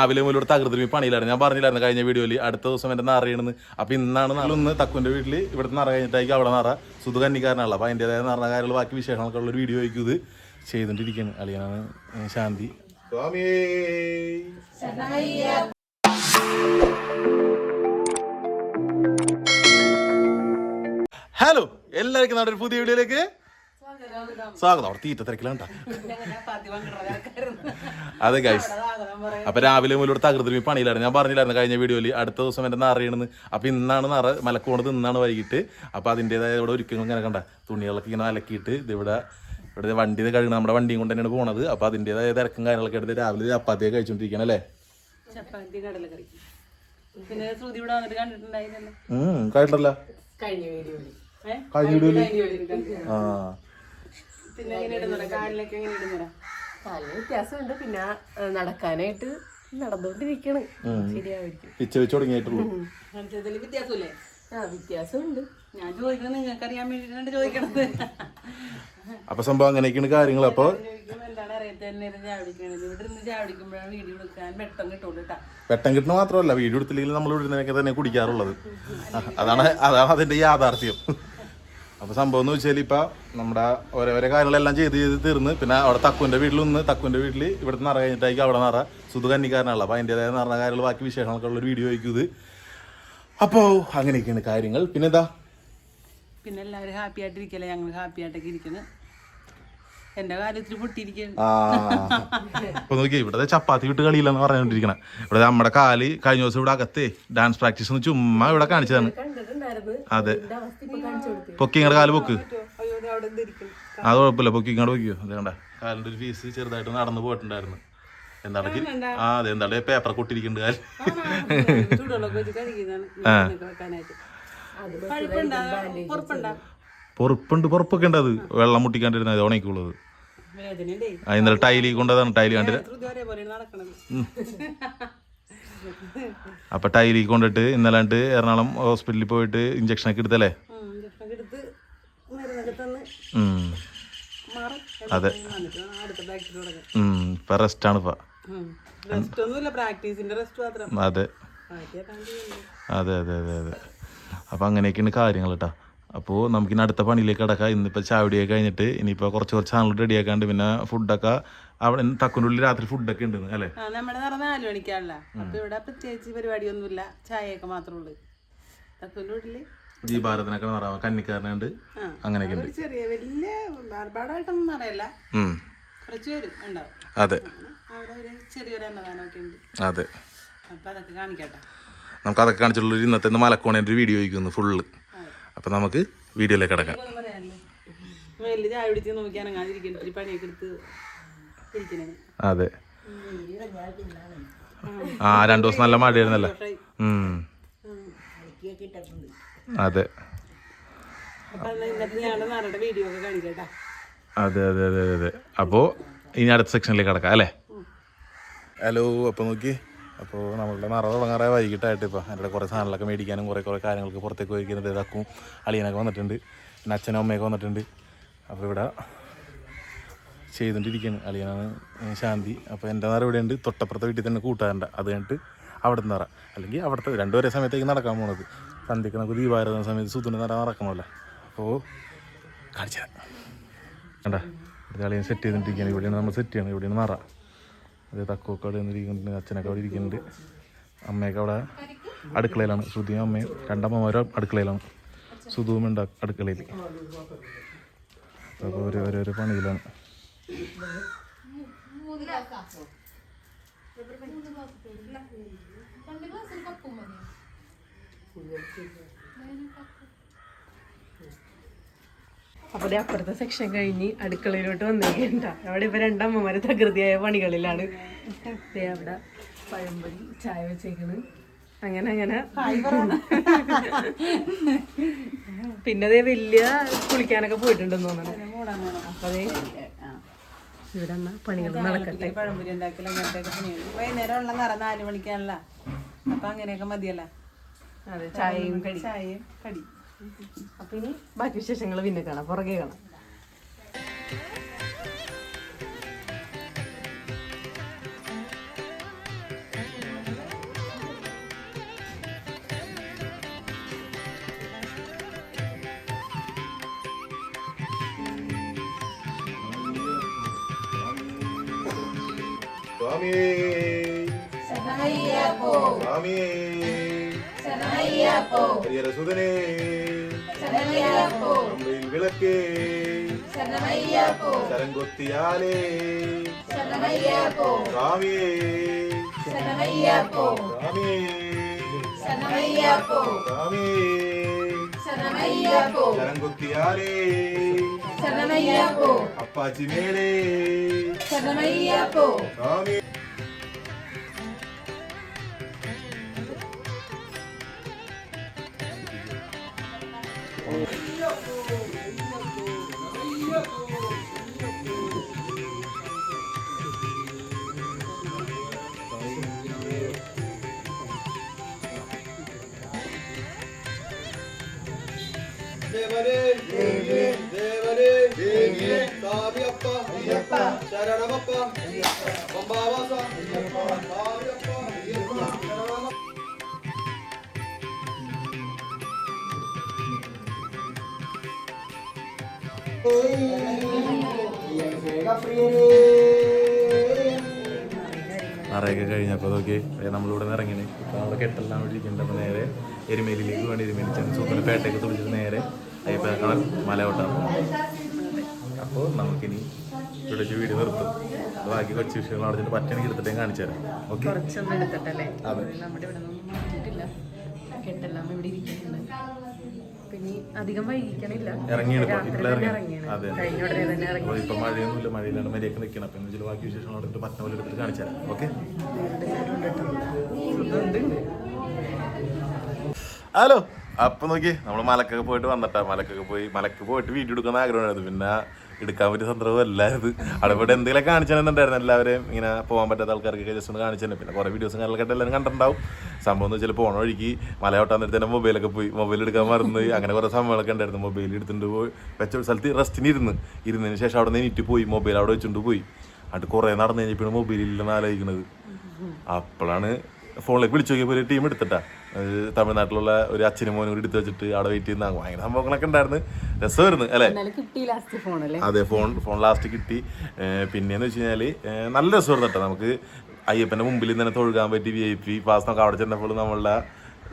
രാവിലെ മുതൽ തകൃതി പണിയിലായിരുന്നു. ഞാൻ പറഞ്ഞില്ലായിരുന്നു കഴിഞ്ഞ വീഡിയോയിൽ അടുത്ത ദിവസം എന്റെ നിറയണെന്ന് അപ്പൊ ഇന്നാണ് നാളൊന്ന് തക്കുവിന്റെ വീട്ടിൽ ഇവിടുത്തെ നിറ കഴിഞ്ഞിട്ടായിരിക്കും അവിടെ നിറ. സുധു കന്നിക്കാരനാണല്ലോ അപ്പൊ അതിന്റെതായ നിറ കാര്യങ്ങൾ ബാക്കി വിശേഷങ്ങളൊക്കെ ഉള്ളൊരു വീഡിയോ ആയിരിക്കും ഇത്. ചെയ്തുകൊണ്ടിരിക്കുകയാണ്. അളിയനാണ് ശാന്തി. ഹലോ എല്ലാവർക്കും നമ്മുടെ ഒരു പുതിയ വീഡിയോയിലേക്ക് സ്വാഗതം. അവിടെ തീറ്റ തിരക്കിലാണ്. അതെ ഗൈസ് അപ്പൊ രാവിലെ മുതൽ തകൃതി പണിയിലായിരുന്നു. ഞാൻ പറഞ്ഞില്ലായിരുന്നു കഴിഞ്ഞ വീഡിയോയിൽ. അടുത്ത ദിവസം എന്റെ നിറയണെന്ന് അപ്പൊ ഇന്നാണ് നാറ മലക്കോണത് ഇന്നാണ് വൈകിട്ട്. അപ്പൊ അതിന്റെതായ ഇവിടെ ഒരുക്കങ്ങൾ ഇങ്ങനെ കണ്ട. തുണികളൊക്കെ ഇങ്ങനെ അലക്കിയിട്ട് ഇത് ഇവിടെ ഇവിടെ വണ്ടി കഴുകണം നമ്മുടെ വണ്ടിയും കൊണ്ട് തന്നെയാണ് പോണത്. അപ്പൊ അതിന്റെതായ തിരക്കും കാര്യങ്ങളൊക്കെ എടുത്ത് രാവിലെ ചപ്പാത്തിയൊക്കെ കഴിച്ചോണ്ടിരിക്കണം അല്ലേ? ചപ്പാത്തി കടലക്കറി പിന്നെ ശ്രുതി ഇവിടെ വന്നിട്ട് കണ്ടിട്ടുണ്ടായിരുന്നല്ലോ കഴിഞ്ഞ വീഡിയോയിൽ. കഴിഞ്ഞ വീഡിയോയിൽ. ആ. പിന്നെ എങ്ങനെ കാലിലൊക്കെ എങ്ങനെ കാലിന് വ്യത്യാസമുണ്ട്. പിന്നെ നടക്കാനായിട്ട് നടന്നുകൊണ്ടിരിക്കണം. ശരിയായിരിക്കും. പിച്ച വെച്ച് തുടങ്ങിയിട്ടുള്ളൂ. മത്സരത്തിൽ വ്യത്യാസമില്ലേ? ആ വ്യത്യാസമുണ്ട്. ഞാൻ ചോദിക്കുന്നത് നിങ്ങൾക്ക് അറിയാൻ വേണ്ടിയിട്ടാണ് ചോദിക്കണത്. അപ്പൊ സംഭവം അങ്ങനെയൊക്കെയാണ് കാര്യങ്ങൾ അപ്പൊ വെട്ടം കിട്ടണ മാത്രമല്ല വീഡിയോ എടുത്തില്ലെങ്കിൽ നമ്മൾ ഇവിടെ തന്നെ കുടിക്കാറുള്ളത്. അതാണ് അതാണ് അതിന്റെ യാഥാർത്ഥ്യം. അപ്പൊ സംഭവം എന്ന് വെച്ചാൽ ഇപ്പൊ നമ്മുടെ ഓരോരോ കാര്യങ്ങളെല്ലാം ചെയ്ത് ചെയ്ത് തീർന്ന് പിന്നെ അവിടെ തക്കുവിന്റെ വീട്ടിൽ നിന്ന് തക്കുവിന്റെ വീട്ടിൽ ഇവിടുത്തെ നിറ കഴിഞ്ഞിട്ടായിരിക്കും അവിടെ നിറ സുധു കന്നിക്കാരനാണല്ലോ അപ്പോൾ അതിന്റെതായ നിറഞ്ഞ കാര്യങ്ങൾ ബാക്കി വിശേഷങ്ങളൊക്കെ ഉള്ള ഒരു വീഡിയോ ആയിരിക്കും ഇത്. അപ്പോൾ അങ്ങനെയൊക്കെയാണ് കാര്യങ്ങൾ. പിന്നെ എന്താ? പിന്നെ എല്ലാവരും ഹാപ്പി ആയിട്ട് ആയിട്ടിരിക്കല്ലേ? ഞങ്ങൾ ഹാപ്പി ആയിട്ടൊക്കെ ഇരിക്കുന്നത് എന്റെ കാര്യത്തിൽ പൊട്ടിയിരിക്കുന്നു നോക്കി ഇവിടെ ചപ്പാത്തി വിട്ട് കളിയില്ലെന്ന് പറഞ്ഞോണ്ടിരിക്കണം. ഇവിടെ നമ്മുടെ കാൽ കഴിഞ്ഞ ദിവസം ഇവിടെ അകത്തേ ഡാൻസ് പ്രാക്ടീസ് ഒന്ന് ചുമ്മാ ഇവിടെ കാണിച്ചതാണ്. അതെ. പൊക്കി ഇങ്ങടെ കാൽ പൊക്ക്. അത് കുഴപ്പമില്ല പൊക്കി ഇങ്ങോട്ട് പൊക്കിയോ അത് കണ്ട കാലിന്റെ ഒരു ഫീസ് ചെറുതായിട്ട് നടന്നു പോയിട്ടുണ്ടായിരുന്നു. എന്താണ് കി- ആ അതെ എന്താണ് പേപ്പർ കൊട്ടിരിക്കുന്നുണ്ട് കാൽ. പൊറപ്പുണ്ട്? പൊറപ്പൊക്കെ പൊറപ്പുണ്ടാ ഉണ്ട് അത്. വെള്ളം മുട്ടിക്കാണ്ടിരുന്നത് ഉണക്കുള്ളത് വേദനയുണ്ടേ? ആ ഇന്നലെ ടൈലി കൊണ്ടതാണ് ടൈലി കണ്ടില്ല. അപ്പൊ ടൈലി കൊണ്ടിട്ട് ഇന്നലാണ്ട് എറണാകുളം ഹോസ്പിറ്റലിൽ പോയിട്ട് ഇഞ്ചക്ഷൻ ഒക്കെ എടുത്തല്ലേ? അതെ. ഇപ്പൊ റെസ്റ്റ് ആണ് ഇപ്പൊ. അതെ. അതെ അതെ അതെ അതെ. അപ്പൊ അങ്ങനെയൊക്കെയാണ് കാര്യങ്ങൾ കേട്ടോ അപ്പോൾ നമുക്കിനി അടുത്ത പണിയിലേക്ക് കിടക്കാം. ഇന്നിപ്പോൾ ചാവടിയൊക്കെ കഴിഞ്ഞിട്ട് ഇനിയിപ്പോൾ കുറച്ച് കുറച്ച് സാധനങ്ങൾ റെഡിയാക്കാണ്ട് പിന്നെ ഫുഡൊക്കെ അവിടെ തക്കുന്റെ ഉള്ളിൽ രാത്രി ഫുഡൊക്കെ ഉണ്ട് അല്ലേ? നമ്മുടെ നടന്ന നാല് മണിക്കാണല്ലോ. അപ്പോൾ ഇവിടെ പ്രത്യേകിച്ച് പരിപാടിയൊന്നുമില്ല. ചായയൊക്കെ മാത്രമേ ഉള്ളൂ. തക്കുന്റെ വീട്ടിൽ? ദീപാരത്തിനൊക്കെ നിറവാ കന്നിക്കാരനുണ്ട്. ആ അങ്ങനെയൊക്കെ ഉണ്ട്. ചെറിയ വലിയ ഒരുപാടായിട്ടൊന്നും അറിയില്ല. കുറച്ച് പേര് ഉണ്ടാവും. അതെ. ചെറിയൊരു അന്നദാനമൊക്കെ ഉണ്ട്. അതെ. അപ്പൊ അതൊക്കെ കാണിക്കട്ടെ. നമുക്ക് അതൊക്കെ കാണിച്ചുള്ള ഇന്നത്തെ മലക്കോണേന്റെ ഒരു വീഡിയോ ആയിരിക്കുന്നു ഫുള്ള് അപ്പം നമുക്ക് വീഡിയോയിലേക്ക് കിടക്കാം. അതെ. ആ രണ്ടു ദിവസം നല്ല മഴയായിരുന്നല്ലോ. അതെ. അപ്പൊ അതെ അതെ അതെ അതെ അതെ. അപ്പോൾ ഇനി അടുത്ത സെക്ഷനിലേക്ക് കിടക്കാം അല്ലേ? ഹലോ അപ്പോൾ നോക്കി അപ്പോൾ നമ്മളുടെ നിറ തുടങ്ങാറായ വൈകിട്ടായിട്ട് ഇപ്പോൾ അതിന്റെ കുറേ സാധനങ്ങളൊക്കെ മേടിക്കാനും കുറേ കുറേ കാര്യങ്ങൾക്ക് പുറത്തേക്ക് പോയിരിക്കുന്നത് ഇതാക്കും അളിയനൊക്കെ വന്നിട്ടുണ്ട് പിന്നെ അച്ഛനും അമ്മയൊക്കെ വന്നിട്ടുണ്ട്. അപ്പോൾ ഇവിടെ ചെയ്തുകൊണ്ടിരിക്കുകയാണ്. അളിയനാണ് ശാന്തി. അപ്പോൾ എന്റെ നേരം ഇവിടെ ഉണ്ട് തൊട്ടപ്പുറത്തെ വീട്ടിൽ തന്നെ കൂട്ടാറുണ്ട് അത് കഴിഞ്ഞിട്ട് അവിടുത്തെ നിറ. അല്ലെങ്കിൽ അവിടുത്തെ രണ്ടുപേരെ സമയത്തേക്ക് നടക്കാൻ പോണത്. സന്ധ്യക്ക് നമുക്ക് ദീപാരാധന സമയത്ത് സുധുന നിറ നടക്കണമല്ലോ. അപ്പോൾ കാണിച്ചു തരാം. ഇവിടെ കളിയും സെറ്റ് ചെയ്തിട്ടിരിക്കുകയാണ് ഇവിടെയാണ് നമ്മൾ സെറ്റ് ചെയ്യണം ഇവിടെയാണ് നിറ. അത് തക്കൊക്കെ അവിടെ നിന്നിരിക്കുന്നുണ്ട് അച്ഛനൊക്കെ അവിടെ ഇരിക്കുന്നുണ്ട്. അമ്മയൊക്കെ അവിടെ അടുക്കളയിലാണ്. ശ്രുതിയും അമ്മയും രണ്ടമ്മമാരും അടുക്കളയിലാണ്. സുധുവും ഉണ്ട് അടുക്കളയിൽ. അപ്പോൾ ഒരു ഓരോരോ പണിയിലാണ്. അപ്പൊ ദേ അപ്പുറത്തെ സെക്ഷൻ കഴിഞ്ഞ് അടുക്കളയിലോട്ട് വന്നിരിക്കണ്ട അവിടെ ഇപ്പൊ രണ്ടമ്മമാര് തകൃതിയായ പണികളിലാണ്. അവിടെ പഴംപൊരി ചായ വെച്ചേക്കണ്. അങ്ങനെ അങ്ങനെ. പിന്നെ അതേ വലിയ കുളിക്കാനൊക്കെ പോയിട്ടുണ്ടെന്ന് തോന്നണം അപ്പൊ അതേ ഇവിടെ പണികൾ നടക്കട്ടെ. പഴംപൊരി ഉണ്ടാക്കൽ അങ്ങനത്തെ പണിയാണ് വൈകുന്നേരം ഉള്ള നിറ നാല് മണിക്കാണല്ലോ. അപ്പൊ അങ്ങനെയൊക്കെ മതിയല്ല. അതെ ചായയും കടി. ചായയും കടി. അപ്പൊ ഇനി ബാക്കി വിശേഷങ്ങൾ പിന്നെ കാണാം. പുറകെ കാണാം. சுதனே விளக்கே சரங்கொத்தியாலே சாமியே சாமியே சாமியே சரங்கொத்தியாலே அப்பாச்சி மேலே சாமியே ദേവനേ സാവിയപ്പ ശരണമപ്പ കഴിഞ്ഞപ്പോൾ നോക്കി നമ്മളിവിടെ നിന്ന് ഇറങ്ങിന് നമ്മൾ കെട്ടെല്ലാം വിളിക്കുന്നുണ്ട് നേരെ എരുമേലിലേക്ക് വേണ്ടി എരുമേലി ചെന്ന് സൂപ്പറിന് പേട്ടയൊക്കെ തുളിച്ചിട്ട് നേരെ അയ്യപ്പേക്കാൾ മലയോട്ടാണ്. അപ്പോൾ നമുക്കിനി ഇവിടെ വീട് നിർത്തും. ബാക്കി കുറച്ച് വിഷയങ്ങൾ അടച്ചിട്ട് പറ്റണെങ്കിൽ എടുത്തിട്ടേ കാണിച്ചു തരാം. ഓക്കെ? ഇറങ്ങിയാണ് മഴയൊന്നുമില്ല. മഴയിലാണ് മര്യാദയ്ക്ക് നിൽക്കണം ബാക്കി വിശേഷങ്ങൾ പോലെ എടുത്തിട്ട് കാണിച്ചു തരാം. ഓക്കെ? ഹലോ അപ്പൊ നോക്കി നമ്മൾ മലക്കൊക്കെ പോയിട്ട് വന്നിട്ടാ. മലക്കൊക്കെ പോയി മലക്ക് പോയിട്ട് വീഡിയോ എടുക്കുന്ന ആഗ്രഹമായിരുന്നു പിന്നെ എടുക്കാൻ പറ്റിയ സന്ദർഭം അല്ലായിരുന്നു അവിടെ പോയിട്ട് എന്തെങ്കിലും കാണിച്ചിട്ടുണ്ടായിരുന്നു എല്ലാവരെയും ഇങ്ങനെ പോകാൻ പറ്റാത്ത ആൾക്കാർക്കൊക്കെ ജസ്റ്റ് ഒന്ന് കാണിച്ചു പിന്നെ കുറേ വീഡിയോസും കാര്യങ്ങളൊക്കെ എല്ലാവരും കണ്ടിട്ടുണ്ടാവും. സംഭവം എന്ന് വെച്ചാൽ പോണ വഴിക്ക് മലയോട്ടാൻ നേരത്തെ തന്നെ മൊബൈലൊക്കെ പോയി. മൊബൈൽ എടുക്കാൻ മറന്ന്. അങ്ങനെ കുറേ സംഭവങ്ങളൊക്കെ ഉണ്ടായിരുന്നു. മൊബൈൽ എടുത്തിട്ട് പോയി വെച്ച സ്ഥലത്ത് റെസ്റ്റിന് ഇരുന്ന്. ഇരുന്നതിന് ശേഷം അവിടെ നിന്ന് എനിക്ക് പോയി. മൊബൈൽ അവിടെ വെച്ചിട്ട് പോയി. അത് കുറേ നടന്നു കഴിഞ്ഞപ്പോൾ മൊബൈൽ ഇല്ലെന്ന് ആലോചിക്കുന്നത്. അപ്പോഴാണ് ഫോണിലേക്ക് വിളിച്ചു നോക്കിയപ്പോൾ ഒരു ടീം എടുത്തിട്ടാ. അത് തമിഴ്നാട്ടിലുള്ള ഒരു അച്ഛനും മോനും കൂടി എടുത്ത് വെച്ചിട്ട് അവിടെ വെയിറ്റ് ചെയ്യുന്ന ഭയങ്കര സംഭവങ്ങളൊക്കെ ഉണ്ടായിരുന്നു. രസമായിരുന്നു അല്ലേ? അതെ ഫോൺ ഫോൺ ലാസ്റ്റ് കിട്ടി. പിന്നെയെന്ന് വെച്ച് കഴിഞ്ഞാൽ നല്ല രസമായിരുന്നു കേട്ടോ നമുക്ക്. അയ്യപ്പന്റെ മുമ്പിൽ തന്നെ തൊഴുകാൻ പറ്റി വി ഐ പി പാസ് നമുക്ക് അവിടെ ചെന്നപ്പോൾ നമ്മളുടെ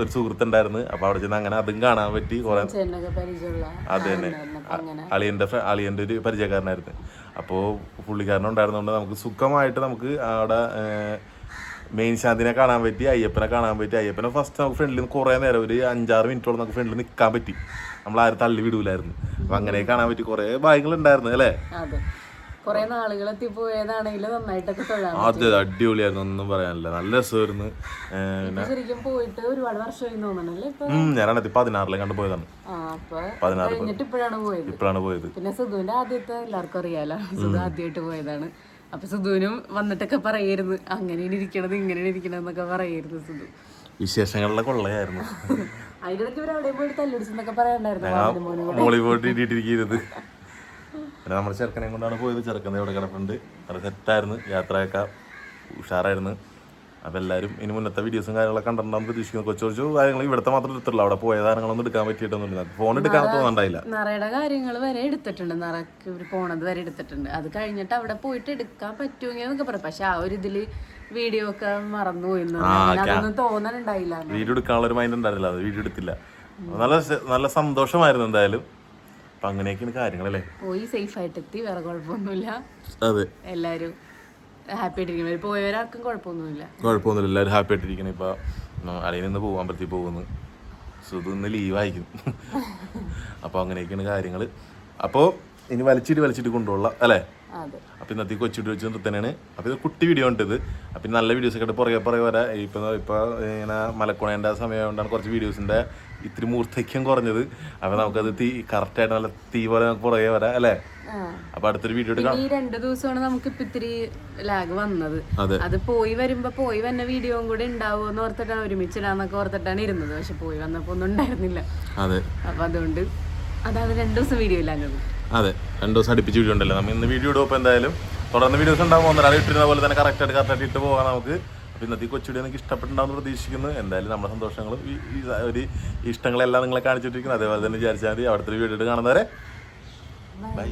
ഒരു സുഹൃത്തുണ്ടായിരുന്നു അപ്പൊ അവിടെ ചെന്ന് അങ്ങനെ അതും കാണാൻ പറ്റി കുറെ അതെ തന്നെ. അളിയന്റെ അളിയന്റെ ഒരു പരിചയക്കാരനായിരുന്നു. അപ്പോൾ പുള്ളിക്കാരനുണ്ടായിരുന്നതുകൊണ്ട് നമുക്ക് സുഖമായിട്ട് നമുക്ക് അവിടെ മെയിൻ ശാന്തിനെ കാണാൻ പറ്റി അയ്യപ്പനെ കാണാൻ പറ്റി. അയ്യപ്പനെ ഫസ്റ്റ് നമുക്ക് ഫ്രണ്ടിൽ നിന്ന് കുറേ നേരം ഒരു അഞ്ചാറ് മിനിറ്റോളം നമുക്ക് ഫ്രണ്ടിൽ നിൽക്കാൻ പറ്റി. നമ്മൾ ആരും തള്ളി വിടൂലായിരുന്നു. അപ്പം അങ്ങനെ കാണാൻ പറ്റി. കുറേ ഭാഗ്യങ്ങളുണ്ടായിരുന്നു അല്ലേ? അതെ. കൊറേ എത്തിപ്പോയതാണെങ്കിലും നന്നായിട്ടൊക്കെ തൊഴാം അത് അടിപൊളിയായിരുന്നു. ഒന്നും പറയാനില്ല. നല്ല രസമായിരുന്നു. ശരിക്കും പോയിട്ട് ഒരുപാട് വർഷമായി തോന്നണല്ലേ രണ്ടായിരത്തി പതിനാറിലെ കണ്ട് പോയതാണ്. പതിനാറ് കഴിഞ്ഞിട്ട് ഇപ്പോഴാണ് പോയത്. ഇപ്പോഴാണ് പോയത്. പിന്നെ സുധുവിന്റെ ആദ്യത്തെ എല്ലാവർക്കും അറിയാലോ. സുധു ആദ്യമായിട്ട് പോയതാണ്. അപ്പൊ സുധുവിനും വന്നിട്ടൊക്കെ പറയായിരുന്നു അങ്ങനെ ഇരിക്കണത് ഇങ്ങനെയാണ് ഇരിക്കണത് എന്നൊക്കെ പറയായിരുന്നു സുധു. വിശേഷങ്ങളുടെ കൊള്ളയായിരുന്നു. ഇടയ്ക്ക് ഇവർ അവിടെ പോയി തല്ലുടിച്ചെന്നൊക്കെ പറയാണ്ടായിരുന്നു വാതിലും മോനും കൂടെ. മോളി പോയിട്ട് ഇട്ടിട്ടിരിക്കുന്നത്. പിന്നെ നമ്മുടെ ചെറുക്കനെ കൊണ്ടാണ് പോയത്. ചെറുക്കൻ ഇവിടെ കിടപ്പുണ്ട്. അത് സെറ്റായിരുന്നു. യാത്രയൊക്കെ ഉഷാറായിരുന്നു. അപ്പോൾ എല്ലാവരും ഇനി മുന്നത്തെ വീഡിയോസും കാര്യങ്ങളൊക്കെ കണ്ടിട്ടുണ്ടാകും പ്രതീക്ഷിക്കുന്നു. കൊച്ചു കൊച്ചു കാര്യങ്ങൾ ഇവിടുത്തെ മാത്രം എടുത്തുള്ളൂ അവിടെ പോയ സാധനങ്ങളൊന്നും എടുക്കാൻ പറ്റിയിട്ടൊന്നുമില്ല. ഫോൺ എടുക്കാൻ തോന്നുന്നുണ്ടായില്ല നിറയുടെ കാര്യങ്ങൾ വരെ എടുത്തിട്ടുണ്ട്. നിറക്ക് ഒരു പോണത് വരെ എടുത്തിട്ടുണ്ട്. അത് കഴിഞ്ഞിട്ട് അവിടെ പോയിട്ട് എടുക്കാൻ പറ്റുമെങ്കിൽ എന്നൊക്കെ പറയാം പക്ഷെ ആ ഒരു ഇതിൽ വീഡിയോ ഒക്കെ മറന്നുപോയി. അതൊന്നും തോന്നലുണ്ടായില്ല. വീഡിയോ എടുക്കാനുള്ള ഒരു മൈൻഡ് ഉണ്ടായിരുന്നില്ല. അത് വീഡിയോ എടുത്തില്ല. നല്ല നല്ല സന്തോഷമായിരുന്നു എന്തായാലും. അപ്പൊ അങ്ങനെയൊക്കെയാണ് കാര്യങ്ങളല്ലേ? പോയി സേഫ് ആയിട്ട് എത്തി. വേറെ കുഴപ്പമൊന്നുമില്ല. അതെ. എല്ലാവരും ഹാപ്പി ആയിട്ടിരിക്കുന്നു ഇവർ പോയവരാർക്കും കുഴപ്പമൊന്നുമില്ല. കുഴപ്പമൊന്നുമില്ല. എല്ലാവരും ഹാപ്പി ആയിട്ടിരിക്കണം. ഇപ്പോൾ അളിയിൽ നിന്ന് പോകാൻ പറ്റി പോകുന്നു സുധു ഇന്ന് ലീവായിരിക്കും അപ്പോൾ അങ്ങനെയൊക്കെയാണ് കാര്യങ്ങൾ അപ്പോൾ ഇനി വലിച്ചിട്ട് വലിച്ചിട്ട് കൊണ്ടുപോകാം. അല്ലേ? അതെ. അപ്പോൾ ഇന്നത്തെ കൊച്ചു വീഡിയോ വെച്ച് നിർത്തനാണ് അപ്പോൾ ഇത് കുട്ടി വീഡിയോ ഉണ്ട് ഇത് അപ്പോൾ നല്ല വീഡിയോസ് ഒക്കെ പുറകെ പുറകെ വരാം. ഇപ്പൊ ഇപ്പോൾ ഇങ്ങനെ മലക്കുണേന്റെ സമയമായതുകൊണ്ടാണ് കുറച്ച് വീഡിയോസിന്റെ ഇത്തിരി മൂർദ്ധക്യം കുറഞ്ഞത്. അപ്പോൾ നമുക്കത് തീ കറക്റ്റായിട്ട് നല്ല തീ പോലെ നമുക്ക് പുറകെ വരാം അല്ലേ? അപ്പൊ അടുത്തൊരു വീഡിയോ എടുക്കാം. ഈ രണ്ട് ദിവസമാണ് നമുക്ക് ഇപ്പൊ ഇത്തിരി ലാഗ് വന്നത്. അത്. പോയി വരുമ്പോ പോയി വന്ന വീഡിയോയും കൂടെ ഉണ്ടാവുമെന്ന് ഓർത്തിട്ടാണ് ഒരുമിച്ചിടാന്നൊക്കെ ഓർത്തിട്ടാണ് ഇരുന്നത്. പക്ഷെ പോയി വന്നപ്പോ ഒന്നും ഉണ്ടായിരുന്നില്ല. അതെ. അപ്പൊ അതുകൊണ്ട് അതാണ് രണ്ടു ദിവസം വീഡിയോ ഇല്ലാഞ്ഞത് അതെ രണ്ട് ദിവസം അടുപ്പിച്ച് വീഡിയോ ഉണ്ടല്ലോ നമ്മൾ ഇന്ന് വീഡിയോ ഇടുമ്പോൾ എന്തായാലും തുടർന്ന് വീഡിയോസ് ഉണ്ടാകുമ്പോൾ ഒന്നര ഇട്ടിരുന്ന പോലെ തന്നെ കറക്റ്റായിട്ട് കറക്റ്റായിട്ട് ഇട്ട് പോകാൻ നമുക്ക്. അപ്പോൾ ഇന്നത്തെ ഈ കൊച്ചു വീഡിയോ എനിക്ക് ഇഷ്ടപ്പെട്ടുണ്ടാവുമെന്ന് പ്രതീക്ഷിക്കുന്നു. എന്തായാലും നമ്മുടെ സന്തോഷങ്ങളും ഈ ഈ ഒരു ഇഷ്ടങ്ങളെല്ലാം നിങ്ങളെ കാണിച്ചിട്ടിരിക്കുന്നു. അതേപോലെ തന്നെ വിചാരിച്ചാൽ മതി. അവിടുത്തെ വീഡിയോ കാണുന്നവരെ. ബൈ